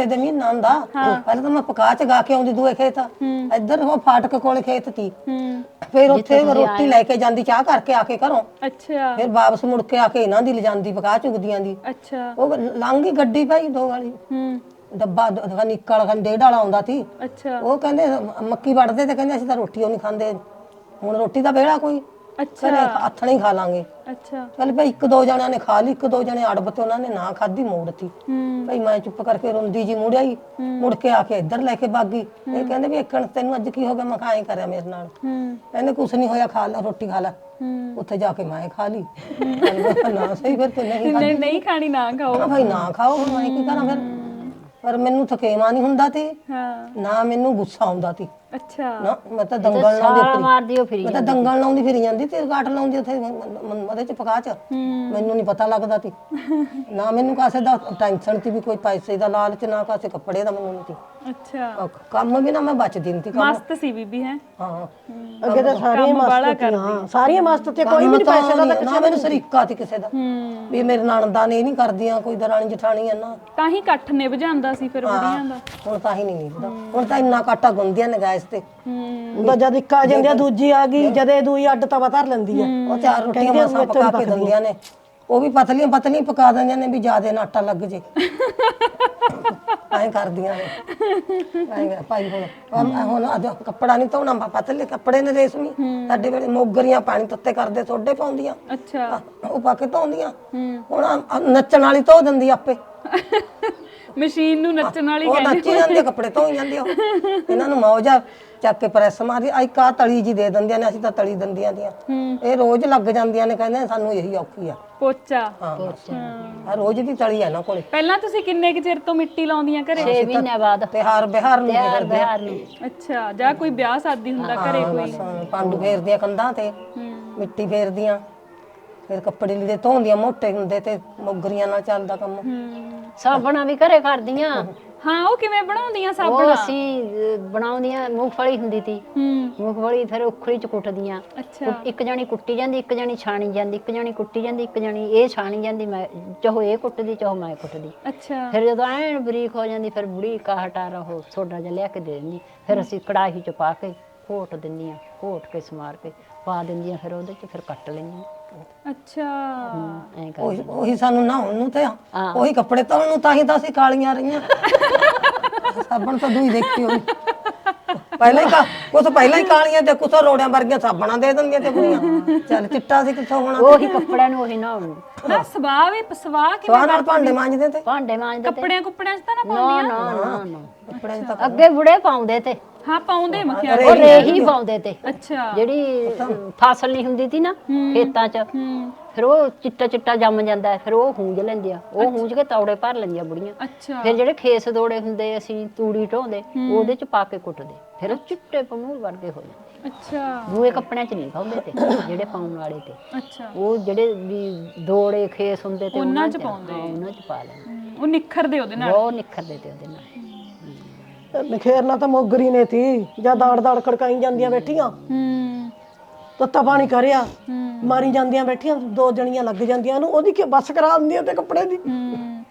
ਹਫ਼ਤੇ ਦੇ ਮਹੀਨਾ ਹੁੰਦਾ ਪਹਿਲਾਂ ਤਾਂ ਮੈਂ ਪਕਾ ਚ ਗਾ ਕੇ ਆਉਂਦੀ ਦੂਏ ਖੇਤ। ਇੱਧਰ ਉਹ ਫਾਟਕ ਕੋਲ ਖੇਤ ਤੀ। ਫਿਰ ਉੱਥੇ ਰੋਟੀ ਲੈ ਕੇ ਜਾਂਦੀ ਚਾਹ ਕਰਕੇ ਆ ਕੇ ਘਰੋਂ। ਅੱਛਾ। ਫਿਰ ਵਾਪਸ ਮੁੜ ਕੇ ਆ ਕੇ ਇਹਨਾਂ ਦੀ ਲਿਜਾਂਦੀ ਪਕਾ ਚੁਗਦੀਆਂ ਦੀ। ਅੱਛਾ। ਉਹ ਲੰਘ ਗਈ ਗੱਡੀ ਭਾਈ ਦੋ ਵਾਲੀ ਹੂੰ। ਡੱਬਾ ਦ- ਨਿੱਕਲ ਖੰ ਡੇਢ ਵਾਲਾ ਆਉਂਦਾ ਸੀ ਅੱਛਾ। ਉਹ ਕਹਿੰਦੇ ਮੱਕੀ ਵੜਦੇ ਤੇ ਕਹਿੰਦੇ ਅਸੀਂ ਤਾਂ ਰੋਟੀ ਉਹ ਨਹੀਂ ਖਾਂਦੇ। ਹੁਣ ਰੋਟੀ ਦਾ ਵੇਲਾ ਕੋਈ। ਅੱਛਾ। ਘਰੇ ਹੱਥ ਖਾ ਲਾਂਗੇ। ਅੱਛਾ। ਚੱਲ ਭਾਈ ਇੱਕ ਦੋ ਜਣਿਆਂ ਨੇ ਖਾ ਲਈ ਇੱਕ ਦੋ ਜਣੇ ਅੜਬ ਤੇ ਉਹਨਾਂ ਨੇ ਨਾ ਖਾਧੀ ਮੋੜਤੀ ਹੂੰ। ਭਾਈ ਮੈਂ ਚੁੱਪ ਕਰਕੇ ਰੋਂਦੀ ਜੀ ਮੁੜਿਆਈ ਮੁੜ ਕੇ ਆ ਕੇ ਇੱਧਰ ਲੈ ਕੇ ਬਾਗੀ ਇਹ ਕਹਿੰਦੇ ਵੀ ਇੱਕਣ ਤੈਨੂੰ ਅੱਜ ਕੀ ਹੋ ਗਿਆ ਮੈਂ ਐਂ ਕਰਿਆ ਮੇਰੇ ਨਾਲ। ਹੂੰ। ਕਹਿੰਦੇ ਕੁਛ ਨਹੀਂ ਹੋਇਆ ਖਾ ਲੈ ਰੋਟੀ ਖਾ ਲੈ। ਹੂੰ। ਉੱਥੇ ਜਾ ਕੇ ਮੈਂ ਖਾ ਲਈ। ਮੈਂ ਕਿਹਾ ਨਾ ਸਹੀ ਫਿਰ ਤੇ ਨਹੀਂ ਨਹੀਂ ਨਹੀਂ ਖਾਣੀ ਨਾ ਖਾਓ। ਖਾਣਾ ਭਾਈ ਨਾ ਖਾਓ ਹੁਣ ਮੈਂ ਕੀ ਕਰਾਂ ਫਿਰ? ਪਰ ਮੈਨੂੰ ਥਕੇਵਾ ਨਹੀਂ ਹੁੰਦਾ ਤੇ। ਹਾਂ। ਨਾ ਮੈਨੂੰ ਗੁੱਸਾ ਆਉਂਦਾ ਤੀ। ਅੱਛਾ। ਨਾ ਮੈਂ ਤਾਂ ਦੰਗਲ ਲਾਉਂਦੀ ਸਾਰਾ ਮਾਰਦੀ ਉਹ ਫਿਰੀ ਮੈਂ ਤਾਂ ਦੰਗਲ ਲਾਉਂਦੀ ਫਿਰੀ ਜਾਂਦੀ ਤੇ ਕਾਟ ਲਾਉਂਦੀ ਉੱਥੇ ਉਹਦੇ ਚ ਪਕਾ ਚ। ਮੈਨੂੰ ਨਹੀਂ ਪਤਾ ਲੱਗਦਾ ਤੀ ਨਾ ਮੈਨੂੰ ਕਾਸੇ ਦਾ ਟੈਨਸ਼ਨ ਤੀ ਵੀ ਕੋਈ ਪੈਸੇ ਦਾ ਲਾਲਚ ਨਾ ਕਾਸੇ ਕੱਪੜੇ ਦਾ ਮੈਨੂੰ ਨਹੀਂ ਤੀ ਅੱਛਾ। ਅਹ ਕੰਮ ਵੀ ਨਾ ਮੈਂ ਬਚਦੀ ਨਹੀਂ ਤੀ ਕੰਮ। ਮਸਤ ਸੀ ਬੀਬੀ ਹੈ? ਹਾਂ। ਅੱਗੇ ਤਾਂ ਸਾਰੀਆਂ ਮਸਤ ਤੇ ਹਾਂ। ਸਾਰੀਆਂ ਮਸਤ ਤੇ ਕੋਈ ਵੀ ਨਹੀਂ ਪੈਸੇ ਦਾ ਨਾ ਮੈਨੂੰ ਸਰੀਕਾ ਤੀ ਕਿਸੇ ਦਾ। ਹੂੰ। ਵੀ ਮੇਰੇ ਨਣਦਾਂ ਨੇ ਇਹ ਨਹੀਂ ਕਰਦੀਆਂ ਕੋਈ ਦਰਾਣੀ ਜਠਾਣੀ ਆ ਨਾ। ਤਾਂ ਹੀ ਇਕੱਠ ਨਿਭ ਜਾਂਦਾ ਸੀ ਫਿਰ ਬੁੜੀਆਂ ਦਾ। ਹੁਣ ਤਾਂ ਹੀ ਨਹੀਂ ਨਿਕਲਦਾ ਹੁਣ ਤਾਂ ਇੰਨਾ ਕਾਟਾ ਗੁੰਦੀਆਂ ਨੇ ਗੈਸ ਤੇ। ਹੂੰ। ਉਹਦਾ ਜਦ ਇੱਕ ਆ ਜਾਂਦੀ ਆ ਦੂਜੀ ਆ ਗਈ ਜਦੇ ਦੂਈ ਅੱਡ ਤਵਾ ਧਰ ਲੈਂਦੀ ਆ। ਉਹ ਚਾਰ ਰੋਟੀਆਂ ਮਾਸਾਂ ਪਕਾ ਕੇ ਦਿੰਦੀਆਂ ਨੇ। ਉਹ ਵੀ ਪਤਲੀਆਂ ਪਤਲੀਆਂ ਪਕਾ ਦਿੰਦੀਆਂ ਨੇ ਵੀ ਜਿਆਦੇ ਨਾ ਆਟਾ ਲੱਗ ਜੇ। ਐਂ ਕਰਦੀਆਂ ਨੇ। ਐਂ ਭਾਈ ਹੁਣ ਹੁਣ ਅੱਜ ਕੱਪੜਾ ਨਹੀਂ ਧੋਣਾ ਪ- ਪਤਲੇ ਕੱਪੜੇ ਨੇ ਰੇਸ਼ਮੀ। ਸਾਡੇ ਵੇਲੇ ਮੋਗਰੀਆਂ ਪਾਣੀ ਤੱਤੇ ਕਰਦੇ ਸੋਡੇ ਪਾਉਂਦੀਆਂ। ਅੱਛਾ। ਉਹ ਪਾ ਕੇ ਧੋਂਦੀਆਂ। ਹੁਣ ਨੱਚਣ ਵਾਲੀ ਧੋ ਦਿੰਦੀ ਆਪੇ। ਮਸ਼ੀਨ ਨੂੰ ਨੱਚਣ ਵਾਲੀ ਉਹ ਨੱਚੀ ਜਾਂਦੀ ਆ, ਕੱਪੜੇ ਧੋਈ ਜਾਂਦੀ ਆ ਉਹ। ਇਹਨਾਂ ਨੂੰ ਮੌਜਾ ਚੱਕ ਕੇ ਪ੍ਰੈਸ ਮਾਰੀ ਆਈ ਕਾ ਤਲੀ ਜੀ ਦੇ ਦਿੰਦੀਆਂ ਨੇ ਅਸੀਂ ਤਾਂ ਤਲੀ ਦਿੰਦੀਆਂ ਦੀਆਂ। ਇਹ ਰੋਜ਼ ਲੱਗ ਜਾਂਦੀਆਂ ਨੇ ਕਹਿੰਦੇ ਸਾਨੂੰ ਇਹੀ ਔਖੀ ਆ। ਪੋਚਾ। ਹਾਂ। ਆ ਰੋਜ਼ ਦੀ ਤਲੀ ਆ ਨਾ ਕੋਲੇ। ਪਹਿਲਾਂ ਤੁਸੀਂ ਕਿੰਨੇ ਕੁ ਚਿਰ ਤੋਂ ਮਿੱਟੀ ਲਾਉਂਦੀਆਂ ਘਰੇ? 6 ਮਹੀਨੇ ਬਾਅਦ। ਤਿਹਾਰ ਬਿਹਾਰ ਨੂੰ ਤਿਆਰ ਬਿਹਾਰ ਨੂੰ। ਅੱਛਾ ਜਾਂ ਕੋਈ ਵਿਆਹ ਸ਼ਾਦੀ ਹੁੰਦਾ ਘਰੇ ਕੋਈ? ਬਸ ਪਾਂਡੂ ਫੇਰਦੀਆਂ ਕੰਧਾਂ ਤੇ ਮਿੱਟੀ ਫੇਰਦੀਆਂ। ਫਿਰ ਕੱਪੜੇ ਲੀੜੇ ਧੋਂਦੀਆਂ ਮੋਟੇ ਹੁੰਦੇ ਤੇ ਮੋਗਰੀਆਂ ਨਾਲ ਚੱਲਦਾ ਕੰਮ। ਸਾਬਣਾ ਵੀ ਘਰੇ ਕਰਦੀਆਂ। ਹਾਂ ਉਹ ਕਿਵੇਂ ਬਣਾਉਂਦੀਆਂ ਉਹ ਸਾਬਣ? ਅਸੀਂ ਅਹ, ਬਣਾਉਂਦੀਆਂ ਮੂੰਗਫਲੀ ਹੁੰਦੀ ਤੀ। ਹੂੰ। ਮੂੰਗਫਲੀ ਫਿਰ ਉਖਲੀ ਚ ਕੁੱਟਦੀਆਂ। ਅੱਛਾ। ਇੱਕ ਜਣੀ ਕੁੱਟੀ ਜਾਂਦੀ ਇੱਕ ਜਣੀ ਛਾਣੀ ਜਾਂਦੀ ਇੱਕ ਜਣੀ ਕੁੱਟੀ ਜਾਂਦੀ ਇੱਕ ਜਣੀ ਇਹ ਛਾਣੀ ਜਾਂਦੀ ਮੈਂ ਚਾਹੋ ਇਹ ਕੁੱਟਦੀ ਚਾਹੋ ਮੈਂ ਕੁੱਟਦੀ। ਅੱਛਾ। ਫਿਰ ਜਦੋਂ ਐਨ ਬਰੀਕ ਹੋ ਜਾਂਦੀ ਫਿਰ ਬੁੜੀ ਕਾਹਟਾ ਰਹੋ ਸੋਡਾ ਜਿਹਾ ਲਿਆ ਕੇ ਦੇ ਦਿੰਦੀ। ਫਿਰ ਅਸੀਂ ਕੜਾਹੀ ਚ ਪਾ ਕੇ ਘੋਟ ਦਿੰਦੀਆਂ ਘੋਟ ਕੇ ਸਮਾਰ ਕੇ ਪਾ ਦਿੰਦੀਆਂ ਫਿਰ ਉਹਦੇ ਚ ਫਿਰ ਕੱਟ ਲੈਂਦੀਆਂ ਅੱਛਾ। ਐਂ ਕਰ ਉਹੀ ਉਹੀ ਸਾਨੂੰ ਨਹਾਉਣ ਨੂੰ ਤੇ ਉਹੀ ਕੱਪੜੇ ਧੋਣ ਨੂੰ ਤਾਂ ਹੀ ਤਾਂ ਅਸੀਂ ਕਾਲੀਆਂ ਰਹੀਆਂ। ਸਾਬਣ ਤਾਂ ਦੂਈ ਦੇਖੀ ਹੋਈ। ਪਹਿਲਾਂ ਹੀ ਕਾ ਕੁਛ ਪਹਿਲਾਂ ਹੀ ਕਾਲੀਆਂ ਤੇ ਕੁਛ ਰੋੜਿਆਂ ਵਰਗੀਆਂ ਸਾਬਣਾਂ ਦੇ ਦਿੰਦੀਆਂ ਤੇ ਕੁੜੀਆਂ ਚੱਲ ਚਿੱਟਾ ਸੀ ਕਿੱਥੋਂ ਹੋਣਾ ਉਹੀ ਕੱਪੜਿਆਂ ਨੂੰ ਉਹੀ ਨਹਾਉਣ ਨੂੰ। ਨਾ ਸਵਾਹ ਵੀ ਸਵਾਹ ਕਿ ਸਵਾਹ ਨਾਲ ਭਾਂਡੇ ਮਾਂਜਦੇ ਤੇ। ਭਾਂਡੇ ਮਾਂਜਦੇ ਤੇ। ਕੱਪੜਿਆਂ ਕੁੱਪੜਿਆਂ 'ਚ ਤਾਂ ਨਾ ਨਾ ਪਾਉਂਦੀਆਂ? ਨਾ ਨਾ ਨਾ। ਕੱਪੜਿਆਂ 'ਚ ਤਾਂ ਅੱਗੇ ਬੁੜੇ ਪਾਉਂਦੇ ਤੇ। ਹਾਂ ਪਾਉਂਦੇ ਮਖਿਆ ਉਹ ਰੇਹੀ ਪਾਉਂਦੇ ਤੇ। ਅੱਛਾ। ਜਿਹੜੀ ਫਸਲ ਨਹੀਂ ਹੁੰਦੀ ਤੀ ਨਾ ਖੇਤਾਂ 'ਚ। ਹੂੰ। ਫਿਰ ਉਹ ਚਿੱਟਾ ਚਿੱਟਾ ਜੰਮ ਜਾਂਦਾ ਹੈ, ਫਿਰ ਉਹ ਹੂੰਜ ਲੈਂਦੇ ਆ ਉਹ ਹੂੰਜ ਕੇ ਤੌੜੇ ਭਰ ਲੈਂਦੀਆਂ ਬੁੜੀਆਂ। ਅੱਛਾ। ਫਿਰ ਜਿਹੜੇ ਖੇਸ ਦੋੜੇ ਹੁੰਦੇ ਅਸੀਂ ਤੂੜੀ ਢੋਂਦੇ ਉਹਦੇ 'ਚ ਪਾ ਕੇ ਕੁੱਟਦੇ। ਫਿਰ ਉਹ ਚਿੱਟੇ ਪਮੂਲ ਵਰਗੇ ਹੋ ਜਾਂਦੇ। ਅੱਛਾ। ਦੂਏ ਕੱਪੜਿਆਂ 'ਚ ਨਹੀਂ ਪਾਉਂਦੇ ਤੇ ਜਿਹੜੇ ਪਾਉਣ ਵਾਲੇ ਤੇ। ਅੱਛਾ। ਉਹ ਜਿਹੜੇ ਵੀ ਦੋੜੇ ਖੇਸ ਹੁੰਦੇ ਤੇ ਉਹਨਾਂ 'ਚ ਹਾਂ, ਪਾਉਂਦੇ। ਉਹਨਾਂ 'ਚ ਪਾ ਲੈਂਦੇ। ਉਹ ਨਿਖਰਦੇ ਉਹਦੇ ਨਾਲ। ਬਹੁਤ ਨਿਖਰਦੇ ਤੇ ਉਹਦੇ ਨਾਲ। ਨਖੇਰਨਾ ਤਾਂ ਮੋਗਰੀ ਨੇ ਤੀ ਜਾਂ ਦਾੜ ਦਾੜ ਖੜਕਾਈ ਜਾਂਦੀਆਂ ਬੈਠੀਆਂ। ਹੂੰ। ਤੱਤਾ ਪਾਣੀ ਕਰਿਆ ਮਾਰੀ ਜਾਂਦੀਆਂ ਬੈਠੀਆਂ ਦੋ ਜਣੀਆਂ ਲੱਗ ਜਾਂਦੀਆਂ ਨੂੰ ਉਹਦੀ ਕੀ ਬੱਸ ਕਰਾ ਦਿੰਦੀਆਂ ਤੇ ਕੱਪੜੇ ਦੀ? ਹੂੰ।